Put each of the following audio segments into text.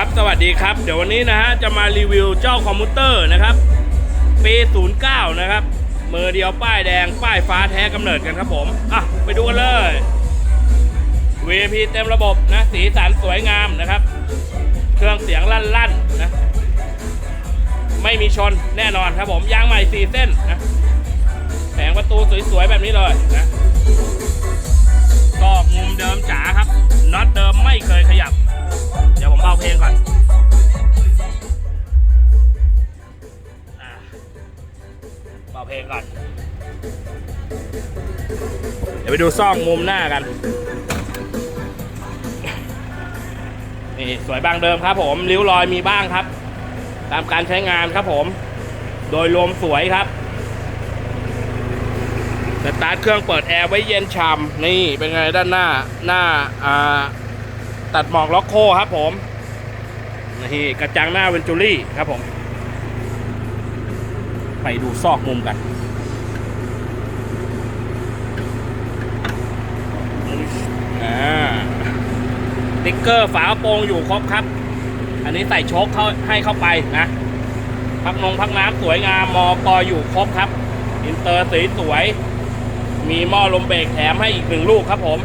ครับสวัสดีครับ เดี๋ยววันนี้นะฮะจะมารีวิวเจ้าคอมพิวเตอร์นะครับปี09 นะครับมือเดียวป้ายแดงป้ายฟ้าแท้กำเนิดกันครับผมอะไปดูกันเลย VP เต็มระบบนะสีสันสวยงามนะครับ เครื่องเสียงลั่นๆนะไม่มีชนแน่นอนครับผมยางใหม่4เส้นนะแผงประตูสวยๆแบบนี้เลยนะก็มุมเดิมจ๋าครับน็อตเดิมไม่เคยขยับ เดี๋ยวผมเบาเพลงก่อนอ่าเบาเพลงก่อน เดี๋ยวไปดูซองมุมหน้ากัน นี่สวยบางเดิมครับ ผมริ้วรอยมีบ้างครับ ตามการใช้งานครับผม โดยรวมสวยครับสตาร์ทเครื่องเปิดแอร์ไว้เย็นฉ่ำนี่เป็นไงด้านหน้าหน้าอ่า ตัดหมอกล็อกโคครับผมนี่กระจังหน้าเวนจูรี่ครับผม ไปดูซอกมุมกันติ๊กเกอร์ฝากระโปรงอยู่ครบครับ อันนี้ใส่โชคเข้าให้เข้าไปนะพักนงพักน้ำสวยงามมอกออยู่ครบครับ อินเตอร์สีสวย มีหม้อลมเบรกแถมให้อีกหนึ่งลูกครับผม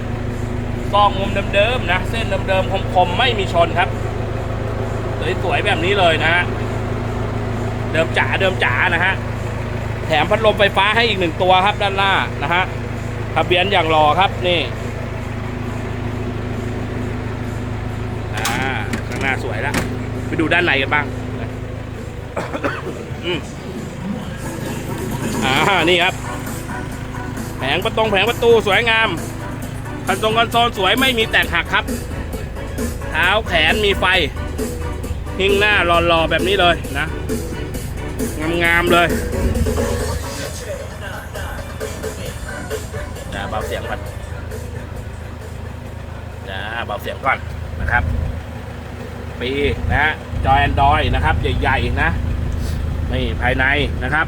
ซองมุมเดิมๆนะ เส้นเดิมๆคมๆไม่มีชนครับ สวยๆแบบนี้เลยนะฮะเดิมจ๋าเดิมจ๋านะฮะแถมพัดลมไฟฟ้าให้อีกหนึ่งตัวครับด้านหน้านะฮะทะเบียนอย่างรอครับนี่อ่าข้างหน้าสวยแล้วไปดูด้านในกันบ้างอืมอ่านี่ครับ แผงประตงแผงประตูสวยงาม คันทรงกันโซนสวยไม่มีแตกหักครับ เท้าแขนมีไฟ หิ้งหน้ารอๆแบบนี้เลยนะ งามๆเลยจะเบาเสียงก่อนจะเบาเสียงก่อนนะครับ ปีนะจอยแอนดรอยนะครับ ใหญ่ ๆ นะ นี่ภายในนะครับ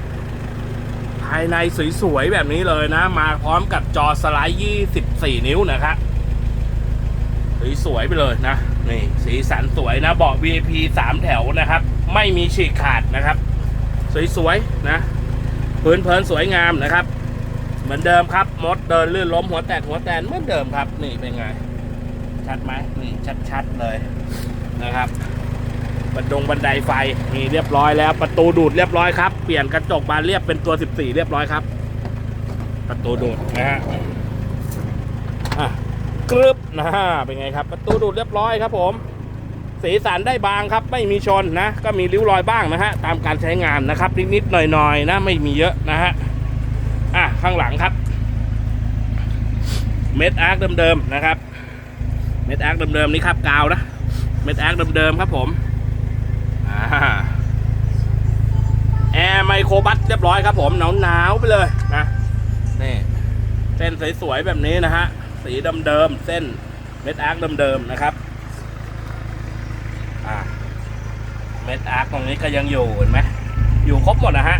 ายในสวยๆแบบนี้เลยนะ มาพร้อมกับจอสไลด์24 นิ้วนะครับสวยๆไปเลยนะนี่สีสันสวยนะเบาะ VIP 3 แถวนะครับ ไม่มีฉีกขาดนะครับ สวยๆนะพื้นเพลินสวยงามนะครับ เหมือนเดิมครับมดเดินลื่นล้มหัวแตกหัวแตนเหมือนเดิมครับ นี่เป็นไง ชัดไหมนี่ชัดๆเลยนะครับ บันดงบันไดไฟมีเรียบร้อยแล้ว ประตูดูดเรียบร้อยครับ เปลี่ยนกระจกบานเรียบเป็นตัว 14 เรียบร้อยครับ ประตูดูดนะฮะอะกรึบนะฮะเป็นไงครับ ประตูดูดเรียบร้อยครับ ผม สีสันได้บางครับ ไม่มีชนนะ ก็มีริ้วรอยบ้างนะฮะตามการใช้งานนะครับ นิดๆหน่อยๆนะไม่มีเยอะนะฮะอะข้างหลังครับเม็ดอาร์คเดิมๆนะครับ เม็ดอาร์คเดิมๆนี่ครับกาวนะ เม็ดอาร์คเดิมๆครับผม แอร์ไมโครบัสเรียบร้อยครับผมหนาวหนาวๆไปเลยนะนี่เส้นสวยๆแบบนี้นะฮะ สีเดิมๆเส้นเม็ดอาร์คเดิมๆนะครับเม็ดอาร์คตรงนี้ก็ยังอยู่เห็นไหมอยู่ครบหมดนะฮะ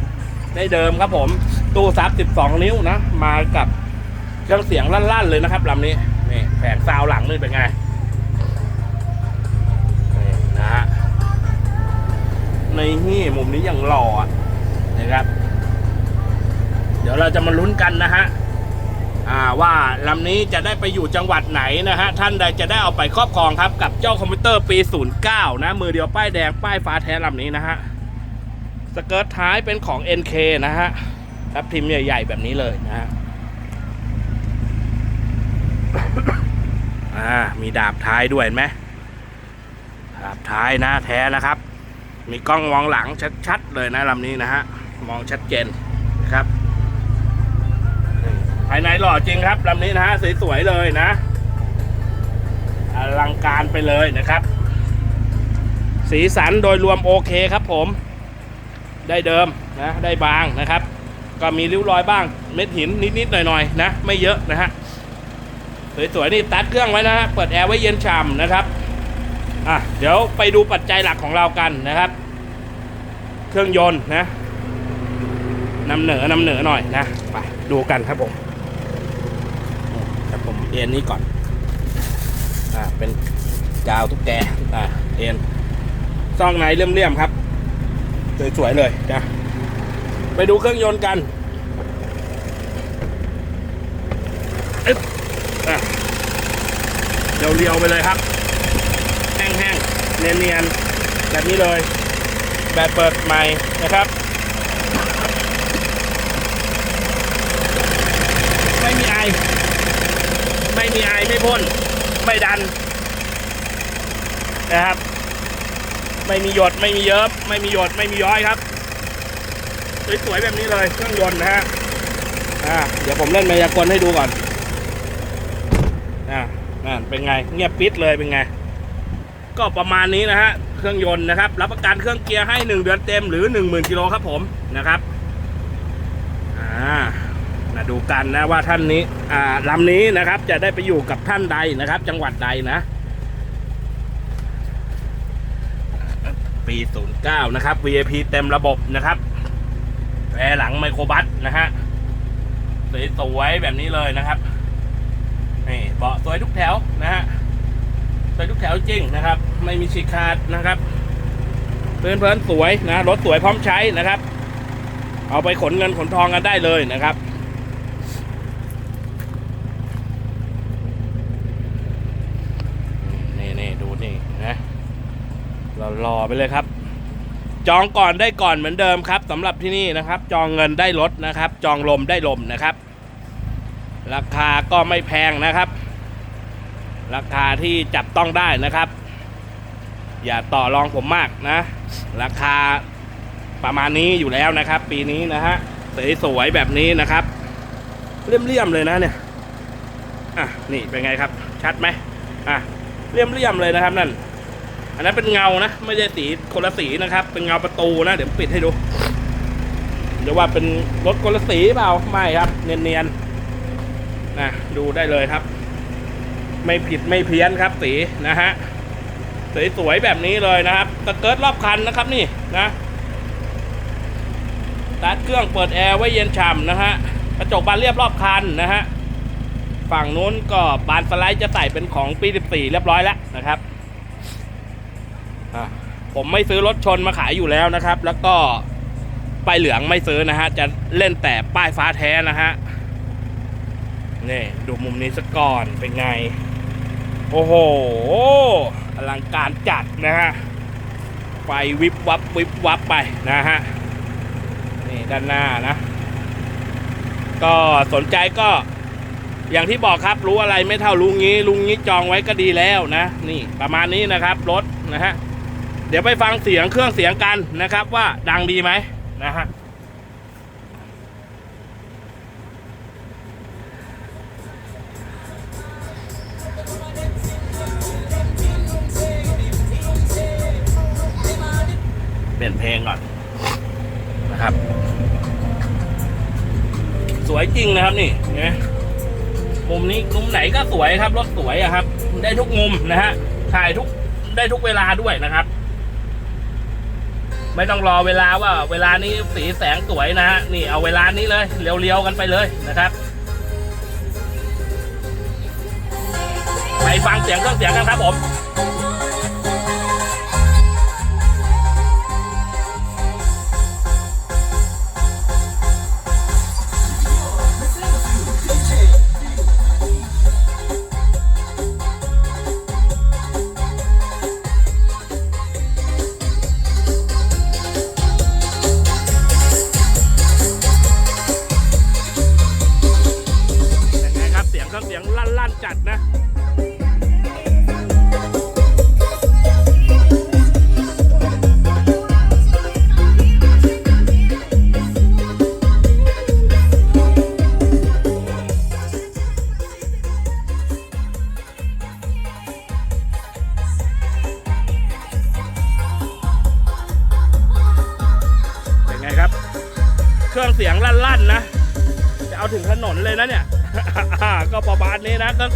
ได้เดิมครับผม ตู้ซับ 12 นิ้วนะ มากับเครื่องเสียงลั่นๆเลยนะครับลำนี้นี่แผงซาวหลังนี่เป็นไง ในที่มุมนี้อย่างหล่อนะครับ เดี๋ยวเราจะมาลุ้นกันนะฮะว่าลำนี้จะได้ไปอยู่จังหวัดไหนนะฮะ ท่านใดจะได้เอาไปครอบครองครับ กับเจ้าคอมพิวเตอร์ปี 09 นะ มือเดียวป้ายแดง ป้ายฟ้าแท้ลำนี้นะฮะ สเกิร์ตท้ายเป็นของ NK นะฮะครับพิมพ์ใหญ่ ๆ แบบนี้เลยนะฮะอ่ามีดาบท้ายด้วยเห็นไหมดาบท้ายนะแท้นะครับ มีกล้องมองหลังชัดๆเลยนะลำนี้นะฮะ มองชัดเจนนะครับภายในหล่อจริงครับลำนี้นะฮะสวยๆเลยนะอลังการไปเลยนะครับ สีสันโดยรวมโอเคครับผม ได้เดิมนะได้บางนะครับ ก็มีริ้วรอยบ้างเม็ดหินนิดๆหน่อยๆนะ ไม่เยอะนะฮะสวยๆนี่ตัดเครื่องไว้นะฮะเปิดแอร์ไว้เย็นฉ่ำนะครับ อะเดี๋ยวไปดูปัจจัยหลักของเรากันนะครับ เครื่องยนต์นะนำเหนือนำเหนือหน่อยนะไปดูกันครับผมครับผมเอ็นนี้ก่อนอ่าเป็นกาวทุกแกอ่าเอ็นซองไหนเลี่ยมๆครับ สวยๆเลยนะไปดูเครื่องยนต์กันอึศ่ะเรียวๆไปเลยครับ แห้งๆ เนียนๆ แบบนี้เลย แบบเปิดใหม่นะครับ ไม่มีไอ ไม่มีไอ ไม่พ่น ไม่ดัน นะครับ ไม่มีหยด ไม่มีเยิบไม่มีหยด ไม่มีย้อยครับ สวยๆ แบบนี้เลย เครื่องยนต์นะฮะ อ่า เดี๋ยวผมเล่นมายากลให้ดูก่อน อ่านั่นเป็นไง เงียบปิดเลยเป็นไง ก็ประมาณนี้นะฮะเครื่องยนต์นะครับ รับประกันเครื่องเกียร์ให้ 1 เดือนเต็มหรือ 10,000กิโลครับผมนะครับอ่ามาดูกันนะว่าท่านนี้อ่าลำนี้นะครับจะได้ไปอยู่กับท่านใดนะครับ จังหวัดใดนะ ปี 09 นะครับ VIP เต็มระบบนะครับแอร์หลังไมโครบัสนะฮะสวยๆแบบนี้เลยนะครับนี่เบาะสวยทุกแถวนะฮะ สวยทุกแถวจริงนะครับ ไม่มีฉีกขาดนะครับเพื่อนเพื่อนสวยนะรถสวยพร้อมใช้นะครับ เอาไปขนเงินขนทองกันได้เลยนะครับนี่นี่ดูนี่นะเรารอไปเลยครับ จองก่อนได้ก่อนเหมือนเดิมครับสำหรับที่นี่นะครับ จองเงินได้รถนะครับ จองลมได้ลมนะครับ ราคาก็ไม่แพงนะครับ ราคาที่จับต้องได้นะครับ อย่าต่อรองผมมากนะ ราคาประมาณนี้อยู่แล้วนะครับ ปีนี้นะฮะสวยๆแบบนี้นะครับเลี่ยมๆเลยนะเนี่ยอะนี่เป็นไงครับ ชัดไหมอะเลี่ยมๆเลยนะครับนั่น อันนั้นเป็นเงานะ ไม่ใช่สีคนละสีนะครับ เป็นเงาประตูนะ เดี๋ยวปิดให้ดูเดี๋ยวว่าเป็นรถคนละสีเปล่าไม่ครับ เนียนๆนะดูได้เลยครับ ไม่ผิดไม่เพี้ยนครับสีนะฮะสวยๆแบบนี้เลยนะครับสเกิร์ตรอบคันนะครับนี่นะตัดเครื่องเปิดแอร์ไว้เย็นฉ่ำนะฮะกระจกบานเรียบรอบคันนะฮะฝั่งนู้นก็บานสไลด์จะใส่เป็นของปี 14 เรียบร้อยแล้วนะครับผมไม่ซื้อรถชนมาขายอยู่แล้วนะครับ แล้วก็ป้ายเหลืองไม่ซื้อนะฮะ จะเล่นแต่ป้ายฟ้าแท้นะฮะนี่ดูมุมนี้สักก่อนเป็นไง โอ้โหอลังการจัดนะฮะไฟวิบวับวิบวับไปนะฮะนี่ด้านหน้านะ ก็สนใจก็อย่างที่บอกครับรู้อะไรไม่เท่าลุงงี้ลุงงี้จองไว้ก็ดีแล้วนะ นี่ประมาณนี้นะครับรถนะฮะเดี๋ยวไปฟังเสียงเครื่องเสียงกันนะครับว่าดังดีไหมนะฮะ ลี่ยนเพลงก่อนนะครับ สวยจริงนะครับนี่เนไหมมุมนี้มุมไหนก็สวยครับ รถสวยอะครับ ได้ทุกมุมนะฮะถ่ายทุกได้ทุกเวลาด้วยนะครับ ไม่ต้องรอเวลาว่า เวลานี้สีแสงสวยนะฮะนี่เอาเวลานี้เลยเรียวๆกันไปเลยนะครับไปฟังเสียงเครื่องเสียงกันครับผม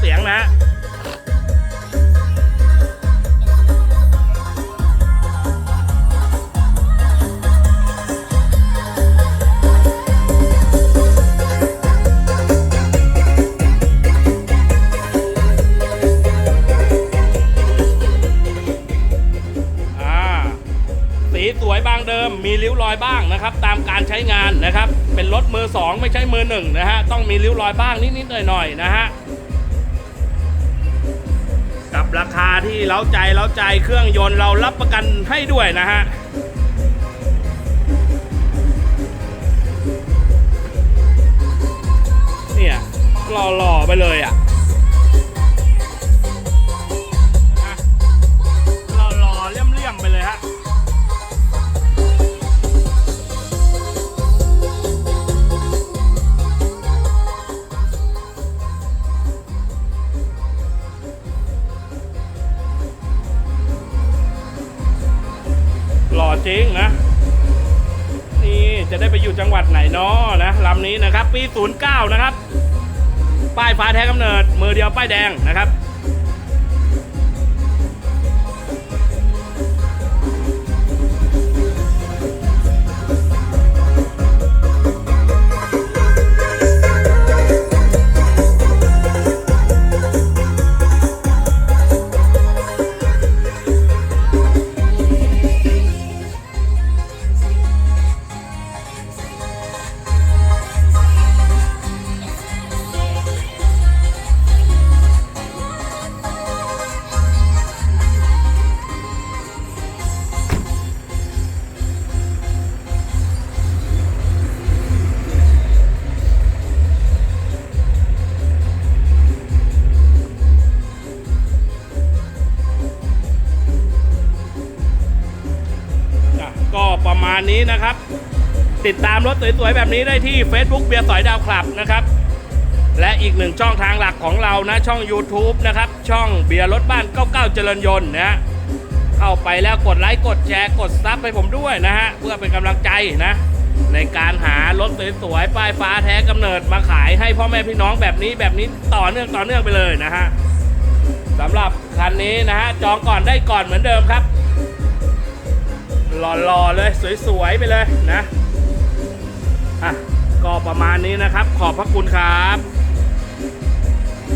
สียงนะฮะอ่าสวยบางเดิมมีริ้วรอยบ้างนะครับ ตามการใช้งานนะครับ เป็นรถมือสองไม่ใช่มือหนึ่งนะฮะต้องมีริ้วรอยบ้างนิดๆหน่อยๆนะฮะ กับราคาที่เล้าใจเล้าใจเครื่องยนต์เรารับประกันให้ด้วยนะฮะเนี่ยหล่อๆไปเลยอะนะ 09 นะครับ ป้ายฟ้าแท้กำเนิดมือเดียวป้ายแดงนะครับาณนี้นะครับ ติดตามรถสวยๆแบบนี้ได้ที่ Facebook เบียร์สอยดาวคลับนะครับ และอีกหนึ่งช่องทางหลักของเรานะช่อง YouTube นะครับ ช่องเบียร์รถบ้าน99เจริญยนต์นะฮะเข้าไปแล้วกดไลค์กดแชร์กดซับให้ผมด้วยนะฮะเพื่อเป็นกำลังใจนะ ในการหารถสวยๆป้ายฟ้าแท้กำเนิดมาขายให้พ่อแม่พี่น้องแบบนี้แบบนี้ต่อเนื่องต่อเนื่องไปเลยนะฮะสำหรับคันนี้นะฮะจองก่อนได้ก่อนเหมือนเดิมครับ หล่อๆเลยสวยๆไปเลยนะอะก็ประมาณนี้นะครับ ขอบพระคุณครับ